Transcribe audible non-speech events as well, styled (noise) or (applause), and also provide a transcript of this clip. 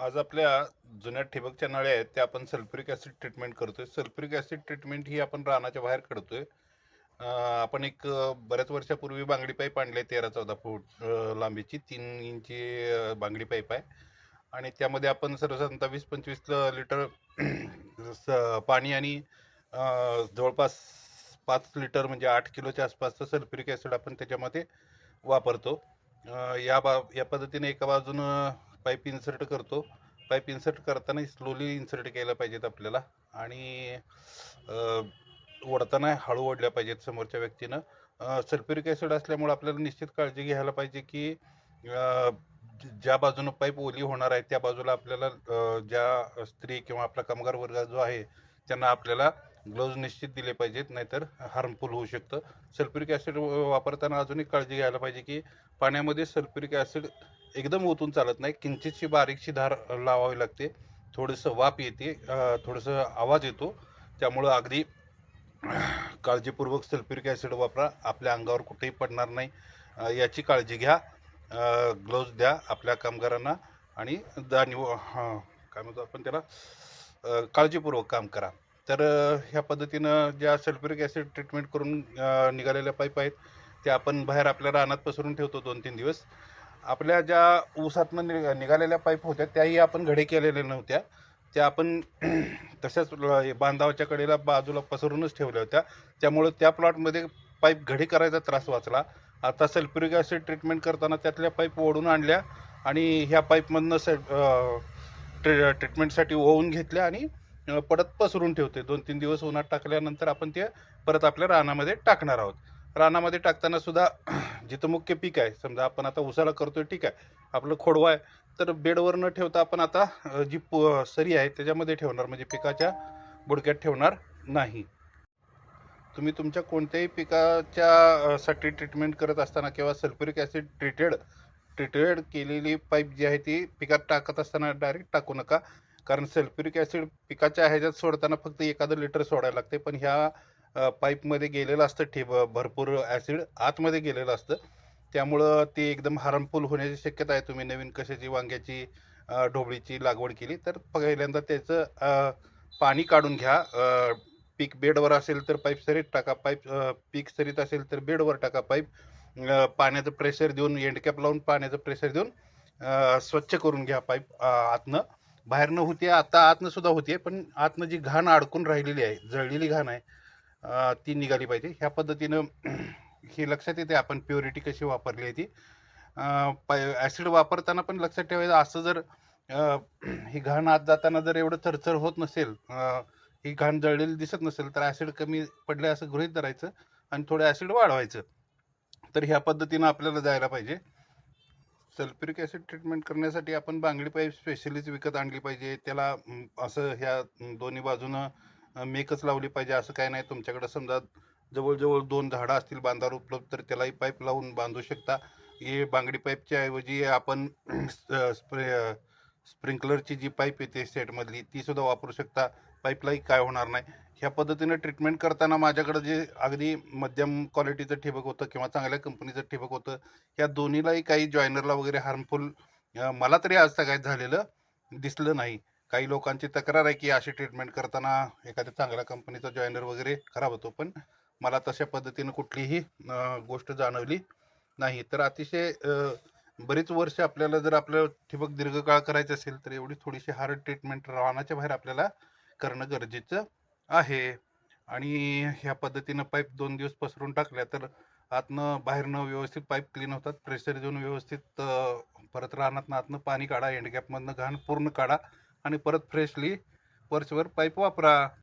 आज आपल्या जुन्या ठिबकच्या नळ्या आहेत त्या आपण सल्फ्युरिक ॲसिड ट्रीटमेंट करतोय. सल्फ्युरिक ॲसिड ट्रीटमेंट ही आपण रानाच्या बाहेर करतोय. आपण एक बऱ्याच वर्षापूर्वी बांगडी पाईप आणली तेरा चौदा फूट लांबीची तीन इंची बांगडी पाईप आहे. आणि त्यामध्ये आपण सर्वसाधारणतः वीस पंचवीस लिटर (clears throat) स- पाणी आणि जवळपास पाच लिटर म्हणजे आठ किलोच्या आसपासचं सल्फ्युरिक ॲसिड आपण त्याच्यामध्ये वापरतो. या बा या पद्धतीने एका बाजूनं पाईप इन्सर्ट करतो. पाईप इन्सर्ट करताना स्लोली इन्सर्ट केलं पाहिजेत आपल्याला. आणि ओढताना हळू ओढल्या पाहिजेत समोरच्या व्यक्तीनं. सल्फ्युरिक ॲसिड असल्यामुळे आपल्याला निश्चित काळजी घ्यायला पाहिजे की ज- ज्या बाजूनं पाईप ओली होणार आहे त्या बाजूला आपल्याला ज्या स्त्री किंवा आपला कामगार वर्ग जो आहे त्यांना आपल्याला ग्लोव्ज निश्चित दिले पाहिजेत नाहीतर हार्मफुल होऊ शकतं. सल्फ्युरिक ॲसिड वापरताना अजून एक काळजी घ्यायला पाहिजे की पाण्यामध्ये सल्फ्युरिक ॲसिड एकदम ओतून चालत नाही. किंचितशी बारीकशी धार लावावी लागते. थोडंसं वाफ येते थोडंसं आवाज येतो. त्यामुळं अगदी काळजीपूर्वक सल्फ्युरिक ॲसिड वापरा. आपल्या अंगावर कुठेही पडणार नाही. याची काळजी घ्या. ग्लोव्ज द्या आपल्या कामगारांना आणि जाणीव हां काय म्हणतो आपण त्याला? काळजीपूर्वक काम करा. तर ह्या पद्धतीनं ज्या सल्फ्युरिक ॲसिड ट्रीटमेंट करून निघालेल्या पाईप आहेत त्या आपण बाहेर आपल्या रानात पसरून ठेवतो दोन तीन दिवस. आपल्या ज्या ऊसातनं नि निघालेल्या पाईप होत्या त्याही आपण घडे केलेल्या नव्हत्या. त्या आपण (clears throat) तशाच बांधावाच्या कडेला बाजूला पसरूनच ठेवल्या होत्या. त्यामुळं त्या प्लॉटमध्ये पाईप घडी करायचा त्रास वाचला. आता सल्फ्युरिक ॲसिड ट्रीटमेंट करताना त्यातल्या पाईप ओढून आणल्या आणि ह्या पाईपमधनं स ट्री ट्रीटमेंटसाठी ओवून घेतल्या आणि परत पसरून ठेवते. दोन तीन दिवस उन्हात टाकल्यानंतर आपण ते परत आपल्या रानामध्ये टाकणार आहोत. रानामध्ये टाकताना सुद्धा जिथं मुख्य पीक आहे समजा आपण आता उसाला करतोय ठीक आहे. आपलं खोडवा आहे तर बेडवर न ठेवता आपण आता जी पो सरी आहे त्याच्यामध्ये ठेवणार म्हणजे पिकाच्या बुडक्यात ठेवणार नाही. तुम्ही तुमच्या कोणत्याही पिकाच्या साठी ट्रीटमेंट करत असताना किंवा सल्फ्युरिक ॲसिड ट्रीटेड ट्रीटेड केलेली पाईप जी आहे ती पिकात टाकत असताना डायरेक्ट टाकू नका. कारण सल्फ्युरिक ॲसिड पिकाच्या ह्याच्यात सोडताना फक्त एखादं लिटर सोडायला लागते. पण ह्या पाईपमध्ये गेलेलं असतं ठेब भरपूर ॲसिड आतमध्ये गेलेलं असतं. त्यामुळं ते एकदम हार्मफुल होण्याची शक्यता आहे. तुम्ही नवीन कशाची वांग्याची ढोबळीची लागवड केली तर पहिल्यांदा त्याचं पाणी काढून घ्या. पीक बेडवर असेल तर पाईप सरीत टाका पाईप पीक सरीत असेल तर बेडवर टाका पाईप. पाण्याचं प्रेशर देऊन एंडकॅप लावून पाण्याचं प्रेशर देऊन स्वच्छ करून घ्या पाईप आतनं. बाहेरनं होते आता आतनं सुद्धा होते पण आतनं जी घाण अडकून राहिलेली आहे जळलेली घाण आहे ती निघाली पाहिजे. ह्या पद्धतीनं (clears throat) हे लक्षात येते आपण प्युरिटी कशी वापरली आहे ती. ॲसिड वापरताना पण लक्षात ठेवायचं असं जर (clears throat) ही घाण आत जाताना जर एवढं चरचर होत नसेल ही घाण जळलेली दिसत नसेल तर ॲसिड कमी पडले असं गृहीत धरायचं आणि थोडं ॲसिड वाढवायचं. तर ह्या पद्धतीनं आपल्याला जायला पाहिजे. सल्फ्युरिक ॲसिड ट्रीटमेंट करण्यासाठी आपण बांगडी पाईप स्पेशलीच विकत आणली पाहिजे. त्याला असं ह्या दोन्ही बाजूनं मेकच लावली पाहिजे असं काय नाही. तुमच्याकडं समजा जवळजवळ दोन झाडं असतील बांधावर उपलब्ध तर त्यालाही पाईप लावून बांधू शकता. हे बांगडी पाईपच्या ऐवजी आपण (clears throat) स्प्रे स्प्रिंकलरची जी पाईप येते सेटमधली ती सुद्धा वापरू शकता. पाईपलाही काय होणार नाही. ह्या पद्धतीनं ट्रीटमेंट करताना माझ्याकडं जे अगदी मध्यम क्वालिटीचं ठिबक होतं किंवा चांगल्या कंपनीचं ठिबक होतं ह्या दोन्हीलाही काही जॉयनरला वगैरे हार्मफुल मला तरी आज काय झालेलं दिसलं नाही. काही लोकांची तक्रार आहे की अशी ट्रीटमेंट करताना एखाद्या चांगल्या कंपनीचा जॉयनर वगैरे खराब होतो पण मला तशा पद्धतीनं कुठलीही गोष्ट जाणवली नाही. तर अतिशय बरीच वर्ष आपल्याला जर आपलं ठिबक दीर्घकाळ करायचं असेल तर एवढी थोडीशी हार्ड ट्रीटमेंट रानाच्या बाहेर आपल्याला करणं गरजेचं आहे. आणि ह्या पद्धतीनं पाईप दोन दिवस पसरून टाकल्या तर आतनं बाहेरनं व्यवस्थित पाईप क्लीन होतात प्रेशर देऊन व्यवस्थित परत रानातनं आतनं पाणी काढा एंडगॅपमधनं घाण पूर्ण काढा. आणि परत फ्रेशली वर्षभर पाईप वापरा.